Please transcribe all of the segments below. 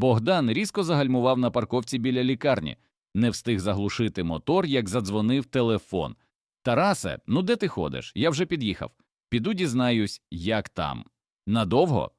Богдан різко загальмував на парковці біля лікарні, не встиг заглушити мотор, як задзвонив телефон. Тарасе, ну де ти ходиш? Я вже під'їхав. Піду дізнаюсь, як там. Надовго?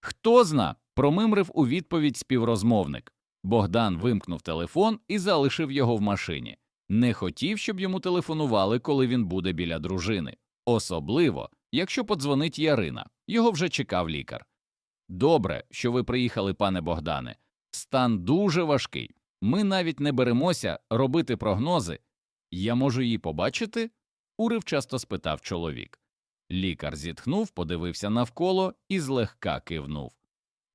Хто зна? промимрив у відповідь співрозмовник. Богдан вимкнув телефон і залишив його в машині. Не хотів, щоб йому телефонували, коли він буде біля дружини. Особливо, якщо подзвонить Ярина. Його вже чекав лікар. Добре, що ви приїхали, пане Богдане. Стан дуже важкий. Ми навіть не беремося робити прогнози. Я можу її побачити? уривчасто спитав чоловік. Лікар зітхнув, подивився навколо і злегка кивнув.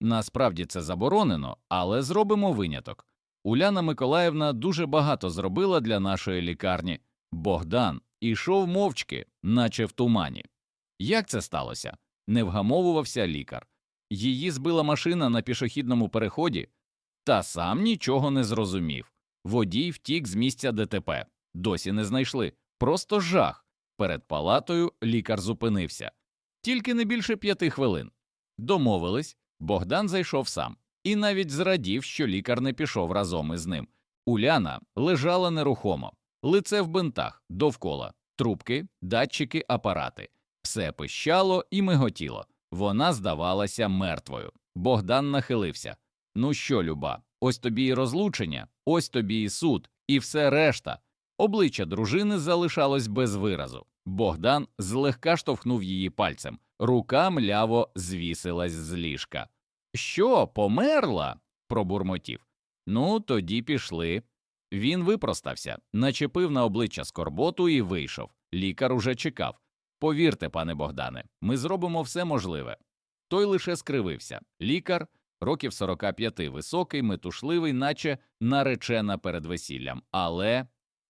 Насправді це заборонено, але зробимо виняток. Уляна Миколаївна дуже багато зробила для нашої лікарні. Богдан ішов мовчки, наче в тумані. Як це сталося? Не вгамовувався лікар. Її збила машина на пішохідному переході, та сам нічого не зрозумів. Водій втік з місця ДТП. Досі не знайшли. Просто жах. Перед палатою лікар зупинився. Тільки не більше п'яти хвилин. Домовились, Богдан зайшов сам і навіть зрадів, що лікар не пішов разом із ним. Уляна лежала нерухомо, лице в бинтах, довкола, трубки, датчики, апарати. Все пищало і миготіло. Вона здавалася мертвою. Богдан нахилився. Ну що, люба, ось тобі і розлучення, ось тобі і суд, і все решта. Обличчя дружини залишалось без виразу. Богдан злегка штовхнув її пальцем, рука мляво звісилась з ліжка. Що, померла? пробурмотів. Ну, тоді пішли. Він випростався, начепив на обличчя скорботу і вийшов. Лікар уже чекав. Повірте, пане Богдане, ми зробимо все можливе. Той лише скривився. Лікар, років 45, високий, метушливий, наче наречена перед весіллям. Але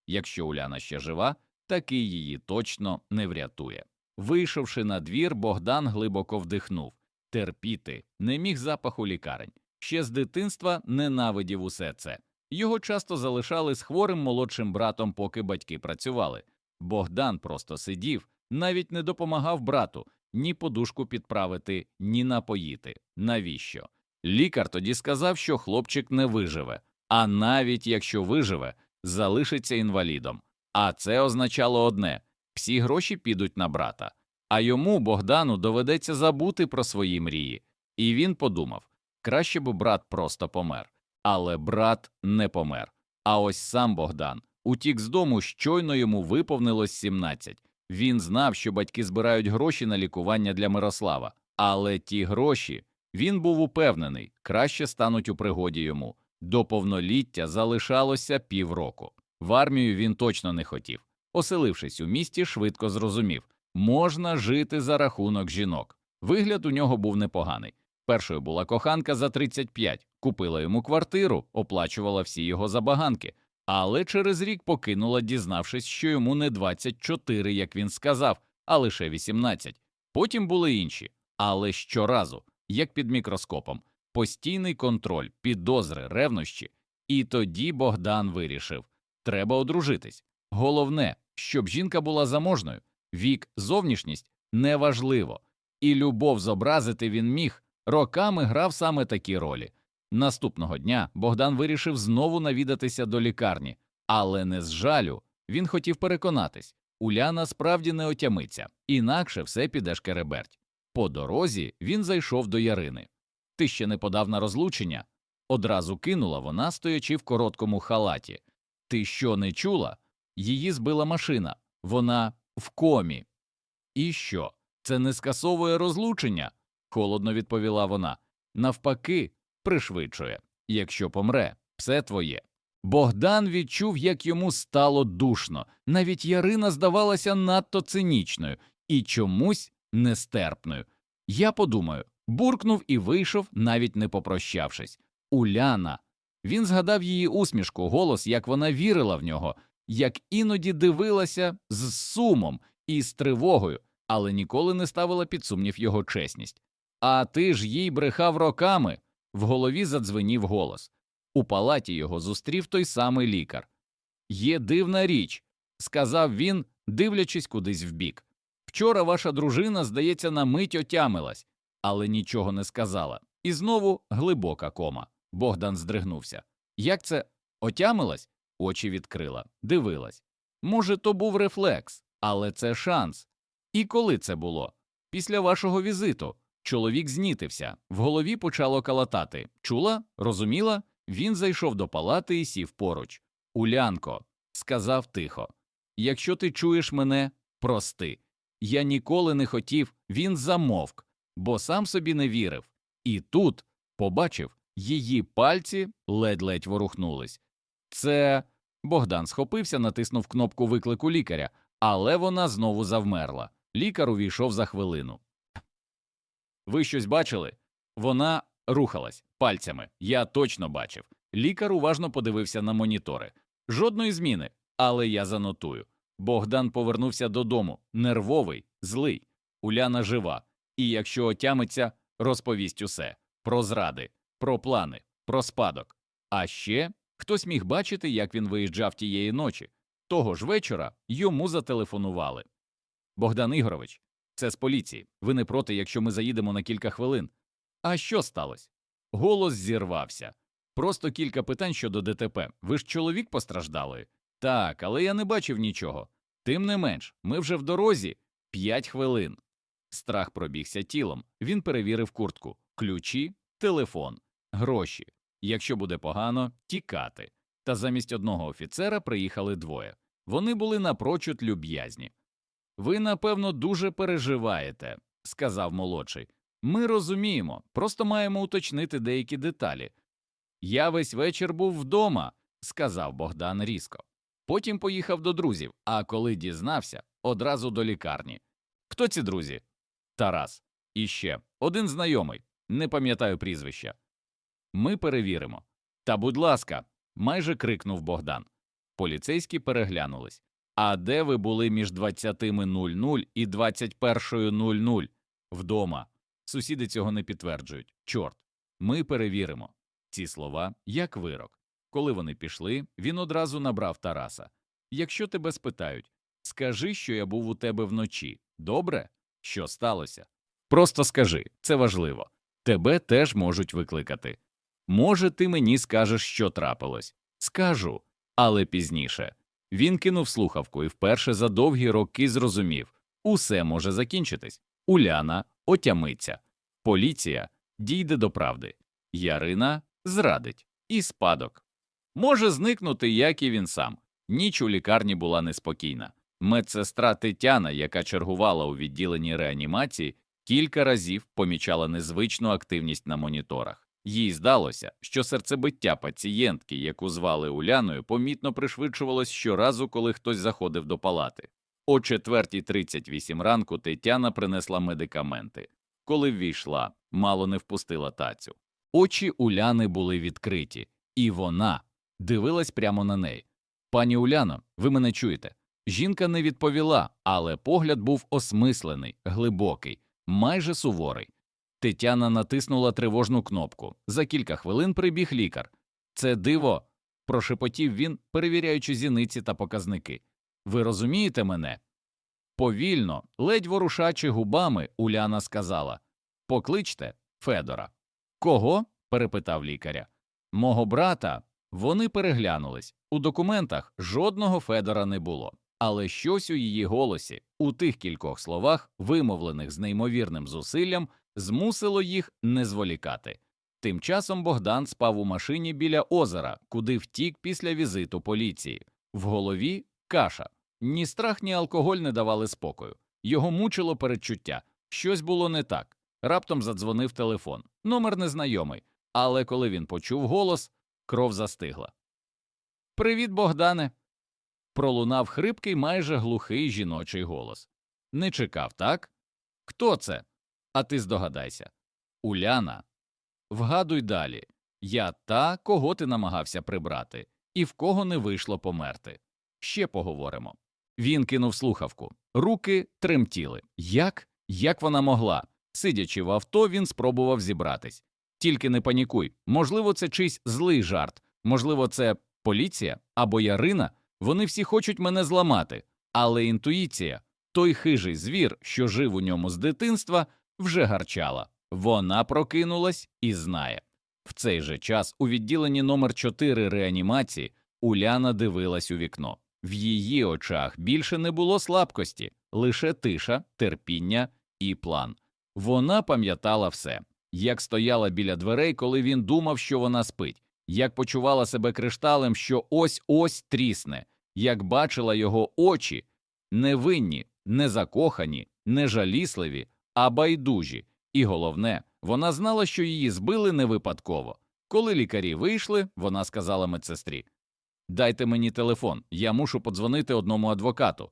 якщо Уляна ще жива, такий її точно не врятує. Вийшовши на двір, Богдан глибоко вдихнув. Терпіти не міг запаху лікарень. Ще з дитинства ненавидів усе це. Його часто залишали з хворим молодшим братом, поки батьки працювали. Богдан просто сидів, навіть не допомагав брату ні подушку підправити, ні напоїти. Навіщо? Лікар тоді сказав, що хлопчик не виживе, а навіть якщо виживе, залишиться інвалідом. А це означало одне всі гроші підуть на брата. А йому, Богдану, доведеться забути про свої мрії. І він подумав краще б брат просто помер. Але брат не помер. А ось сам Богдан утік з дому, щойно йому виповнилось 17. Він знав, що батьки збирають гроші на лікування для Мирослава, але ті гроші він був упевнений, краще стануть у пригоді йому. До повноліття залишалося півроку. В армію він точно не хотів. Оселившись у місті, швидко зрозумів можна жити за рахунок жінок. Вигляд у нього був непоганий. Першою була коханка за 35, купила йому квартиру, оплачувала всі його забаганки, але через рік покинула, дізнавшись, що йому не 24, як він сказав, а лише 18. Потім були інші, але щоразу, як під мікроскопом, постійний контроль, підозри, ревнощі. І тоді Богдан вирішив треба одружитись. Головне, щоб жінка була заможною, вік, зовнішність неважливо, і любов зобразити він міг, роками грав саме такі ролі. Наступного дня Богдан вирішив знову навідатися до лікарні, але не з жалю. Він хотів переконатись Уляна справді не отямиться, інакше все піде шкереберть. По дорозі він зайшов до Ярини. Ти ще не подав на розлучення? Одразу кинула вона, стоячи в короткому халаті. Ти що не чула? Її збила машина, вона в комі. І що? Це не скасовує розлучення? холодно відповіла вона. Навпаки, пришвидшує. Якщо помре, все твоє. Богдан відчув, як йому стало душно. Навіть Ярина здавалася надто цинічною і чомусь нестерпною. Я подумаю, буркнув і вийшов, навіть не попрощавшись. Уляна. Він згадав її усмішку, голос, як вона вірила в нього, як іноді дивилася з сумом і з тривогою, але ніколи не ставила під сумнів його чесність. А ти ж їй брехав роками. В голові задзвенів голос. У палаті його зустрів той самий лікар. Є дивна річ, сказав він, дивлячись кудись вбік. Вчора ваша дружина, здається, на мить отямилась, але нічого не сказала. І знову глибока кома. Богдан здригнувся. Як це отямилась? Очі відкрила, дивилась. Може, то був рефлекс, але це шанс. І коли це було? Після вашого візиту. Чоловік знітився, в голові почало калатати. Чула? Розуміла? Він зайшов до палати і сів поруч. Улянко, сказав тихо. Якщо ти чуєш мене, прости. Я ніколи не хотів, він замовк, бо сам собі не вірив. І тут побачив, її пальці ледь-ледь ворухнулись. Це. Богдан схопився, натиснув кнопку виклику лікаря, але вона знову завмерла. Лікар увійшов за хвилину. Ви щось бачили? Вона рухалась пальцями. Я точно бачив. Лікар уважно подивився на монітори. Жодної зміни, але я занотую. Богдан повернувся додому, нервовий, злий. Уляна жива, і якщо отямиться, розповість усе про зради, про плани, про спадок. А ще хтось міг бачити, як він виїжджав тієї ночі. Того ж вечора йому зателефонували. Богдан Ігорович, це з поліції. Ви не проти, якщо ми заїдемо на кілька хвилин. А що сталося? Голос зірвався. Просто кілька питань щодо ДТП. Ви ж чоловік постраждали? Так, але я не бачив нічого. Тим не менш, ми вже в дорозі п'ять хвилин. Страх пробігся тілом. Він перевірив куртку, ключі, телефон, гроші. Якщо буде погано, тікати. Та замість одного офіцера приїхали двоє. Вони були напрочуд люб'язні. Ви, напевно, дуже переживаєте, сказав молодший. Ми розуміємо, просто маємо уточнити деякі деталі. Я весь вечір був вдома, сказав Богдан різко. Потім поїхав до друзів, а коли дізнався, одразу до лікарні. Хто ці друзі? Тарас. І ще один знайомий, не пам'ятаю прізвища. Ми перевіримо. Та, будь ласка, майже крикнув Богдан. Поліцейські переглянулись. А де ви були між 20.00 і 21.00? Вдома. Сусіди цього не підтверджують. Чорт. Ми перевіримо. Ці слова як вирок. Коли вони пішли, він одразу набрав Тараса. Якщо тебе спитають, скажи, що я був у тебе вночі. Добре? Що сталося? Просто скажи, це важливо. Тебе теж можуть викликати. Може, ти мені скажеш, що трапилось? Скажу, але пізніше. Він кинув слухавку і вперше за довгі роки зрозумів усе може закінчитись. Уляна отямиться, поліція дійде до правди, Ярина зрадить і спадок. Може зникнути, як і він сам. Ніч у лікарні була неспокійна. Медсестра Тетяна, яка чергувала у відділенні реанімації, кілька разів помічала незвичну активність на моніторах. Їй здалося, що серцебиття пацієнтки, яку звали Уляною, помітно пришвидшувалось щоразу, коли хтось заходив до палати. О 4.38 ранку Тетяна принесла медикаменти. Коли ввійшла, мало не впустила тацю. Очі Уляни були відкриті, і вона дивилась прямо на неї. Пані Уляно, ви мене чуєте? Жінка не відповіла, але погляд був осмислений, глибокий, майже суворий. Тетяна натиснула тривожну кнопку. За кілька хвилин прибіг лікар. Це диво, прошепотів він, перевіряючи зіниці та показники. Ви розумієте мене? Повільно, ледь ворушачи губами, Уляна сказала Покличте Федора. Кого? перепитав лікаря. Мого брата. Вони переглянулись. У документах жодного Федора не було, але щось у її голосі, у тих кількох словах, вимовлених з неймовірним зусиллям, змусило їх не зволікати. Тим часом Богдан спав у машині біля озера, куди втік після візиту поліції. В голові каша. Ні страх, ні алкоголь не давали спокою. Його мучило передчуття. Щось було не так. Раптом задзвонив телефон. Номер незнайомий. Але коли він почув голос, кров застигла. Привіт, Богдане. Пролунав хрипкий, майже глухий жіночий голос. Не чекав, так? Хто це? А ти здогадайся. Уляна. Вгадуй далі. Я та, кого ти намагався прибрати, і в кого не вийшло померти. Ще поговоримо. Він кинув слухавку. Руки тремтіли. Як? Як вона могла? Сидячи в авто, він спробував зібратись. Тільки не панікуй. Можливо, це чийсь злий жарт, можливо, це поліція або Ярина. Вони всі хочуть мене зламати. Але інтуїція, той хижий звір, що жив у ньому з дитинства, вже гарчала. Вона прокинулась і знає. В цей же час у відділенні номер 4 реанімації Уляна дивилась у вікно. В її очах більше не було слабкості, лише тиша, терпіння і план. Вона пам'ятала все, як стояла біля дверей, коли він думав, що вона спить, як почувала себе кришталем, що ось ось трісне, як бачила його очі невинні, не закохані, не жалісливі, а байдужі. І головне, вона знала, що її збили не випадково. Коли лікарі вийшли, вона сказала медсестрі Дайте мені телефон, я мушу подзвонити одному адвокату.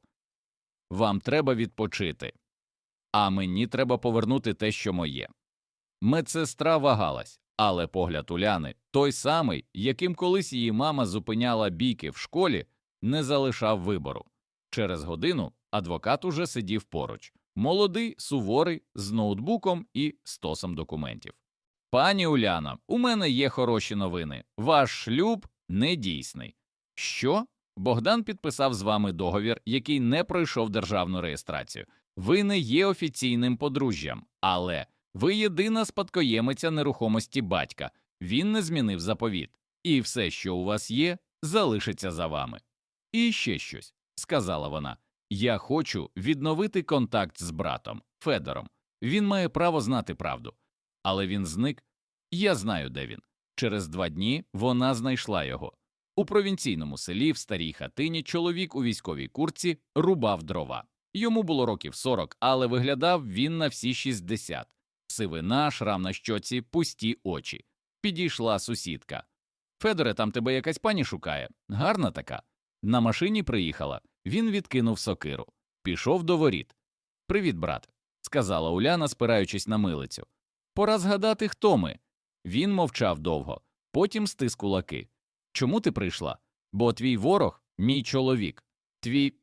Вам треба відпочити, а мені треба повернути те, що моє. Медсестра вагалась, але погляд Уляни, той самий, яким колись її мама зупиняла бійки в школі, не залишав вибору. Через годину адвокат уже сидів поруч, молодий, суворий, з ноутбуком і стосом документів. Пані Уляно, у мене є хороші новини. Ваш шлюб недійсний. Що? Богдан підписав з вами договір, який не пройшов державну реєстрацію. Ви не є офіційним подружжям, але ви єдина спадкоємиця нерухомості батька. Він не змінив заповіт, і все, що у вас є, залишиться за вами. І ще щось, сказала вона. Я хочу відновити контакт з братом Федором. Він має право знати правду. Але він зник. Я знаю, де він. Через два дні вона знайшла його. У провінційному селі в старій хатині чоловік у військовій курці рубав дрова. Йому було років 40, але виглядав він на всі 60. Сивина, шрам на щоці, пусті очі. Підійшла сусідка. Федоре, там тебе якась пані шукає. Гарна така. На машині приїхала. Він відкинув сокиру. Пішов до воріт. Привіт, брат, сказала Уляна, спираючись на милицю. Пора згадати, хто ми. Він мовчав довго, потім стис кулаки. Чому ти прийшла? Бо твій ворог мій чоловік, твій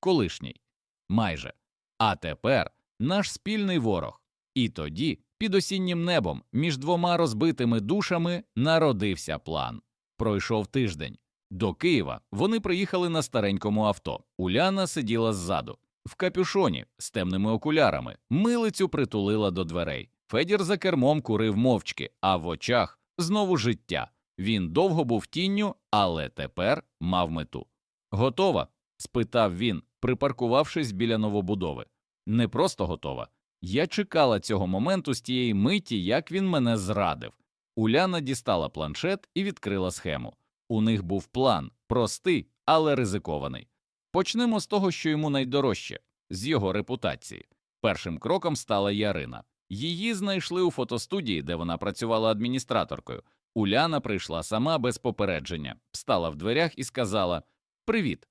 колишній. Майже. А тепер наш спільний ворог. І тоді, під осіннім небом, між двома розбитими душами народився план. Пройшов тиждень. До Києва вони приїхали на старенькому авто. Уляна сиділа ззаду, в капюшоні з темними окулярами, милицю притулила до дверей. Федір за кермом курив мовчки, а в очах знову життя. Він довго був тінню, але тепер мав мету. Готова? спитав він, припаркувавшись біля новобудови. Не просто готова. Я чекала цього моменту з тієї миті, як він мене зрадив. Уляна дістала планшет і відкрила схему. У них був план простий, але ризикований. Почнемо з того, що йому найдорожче з його репутації. Першим кроком стала Ярина. Її знайшли у фотостудії, де вона працювала адміністраторкою. Уляна прийшла сама без попередження, встала в дверях і сказала Привіт.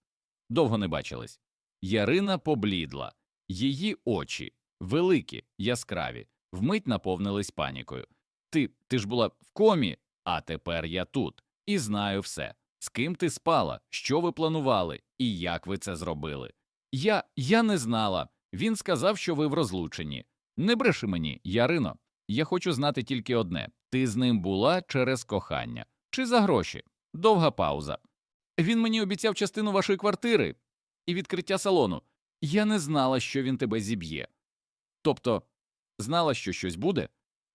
Довго не бачились. Ярина поблідла, її очі, великі, яскраві, вмить наповнились панікою. Ти ти ж була в комі, а тепер я тут і знаю все. З ким ти спала, що ви планували і як ви це зробили. Я я не знала. Він сказав, що ви в розлученні. Не бреши мені, Ярино. Я хочу знати тільки одне ти з ним була через кохання чи за гроші? Довга пауза. Він мені обіцяв частину вашої квартири і відкриття салону. Я не знала, що він тебе зіб'є. Тобто, знала, що щось буде.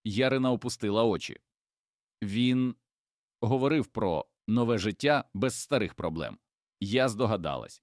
Ярина опустила очі. Він говорив про нове життя без старих проблем. Я здогадалась.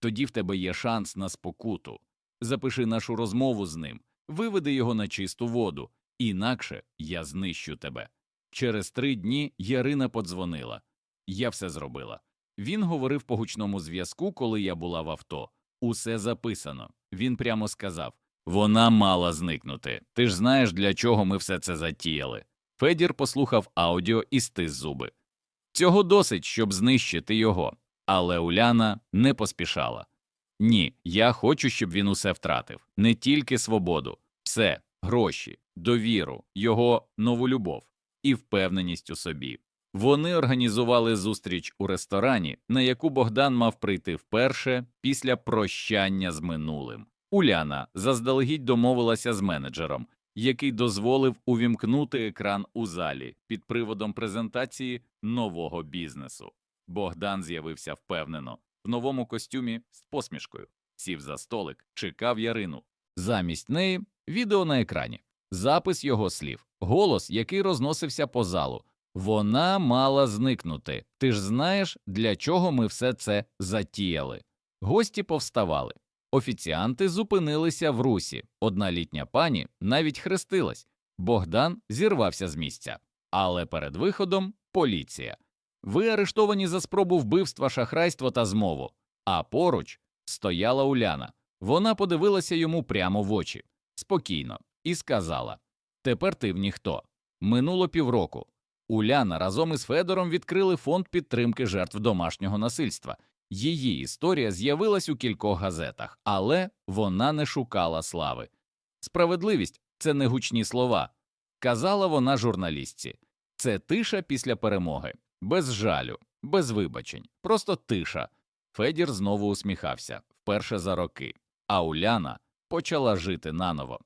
Тоді в тебе є шанс на спокуту. Запиши нашу розмову з ним, виведи його на чисту воду, інакше я знищу тебе. Через три дні Ярина подзвонила. Я все зробила. Він говорив по гучному зв'язку, коли я була в авто. Усе записано. Він прямо сказав вона мала зникнути. Ти ж знаєш, для чого ми все це затіяли. Федір послухав аудіо і стис зуби. Цього досить, щоб знищити його, але Уляна не поспішала. Ні, я хочу, щоб він усе втратив, не тільки свободу, все, гроші, довіру, його нову любов і впевненість у собі. Вони організували зустріч у ресторані, на яку Богдан мав прийти вперше після прощання з минулим. Уляна заздалегідь домовилася з менеджером, який дозволив увімкнути екран у залі під приводом презентації нового бізнесу. Богдан з'явився впевнено, в новому костюмі з посмішкою, сів за столик, чекав Ярину. Замість неї відео на екрані, запис його слів. голос, який розносився по залу. Вона мала зникнути. Ти ж знаєш, для чого ми все це затіяли. Гості повставали. Офіціанти зупинилися в русі. Одна літня пані навіть хрестилась. Богдан зірвався з місця. Але перед виходом поліція. Ви арештовані за спробу вбивства, шахрайство та змову. А поруч стояла Уляна. Вона подивилася йому прямо в очі, спокійно, і сказала: Тепер ти в ніхто. Минуло півроку. Уляна разом із Федором відкрили фонд підтримки жертв домашнього насильства. Її історія з'явилась у кількох газетах, але вона не шукала слави. Справедливість це не гучні слова, казала вона журналістці. Це тиша після перемоги, без жалю, без вибачень, просто тиша. Федір знову усміхався вперше за роки, а Уляна почала жити наново.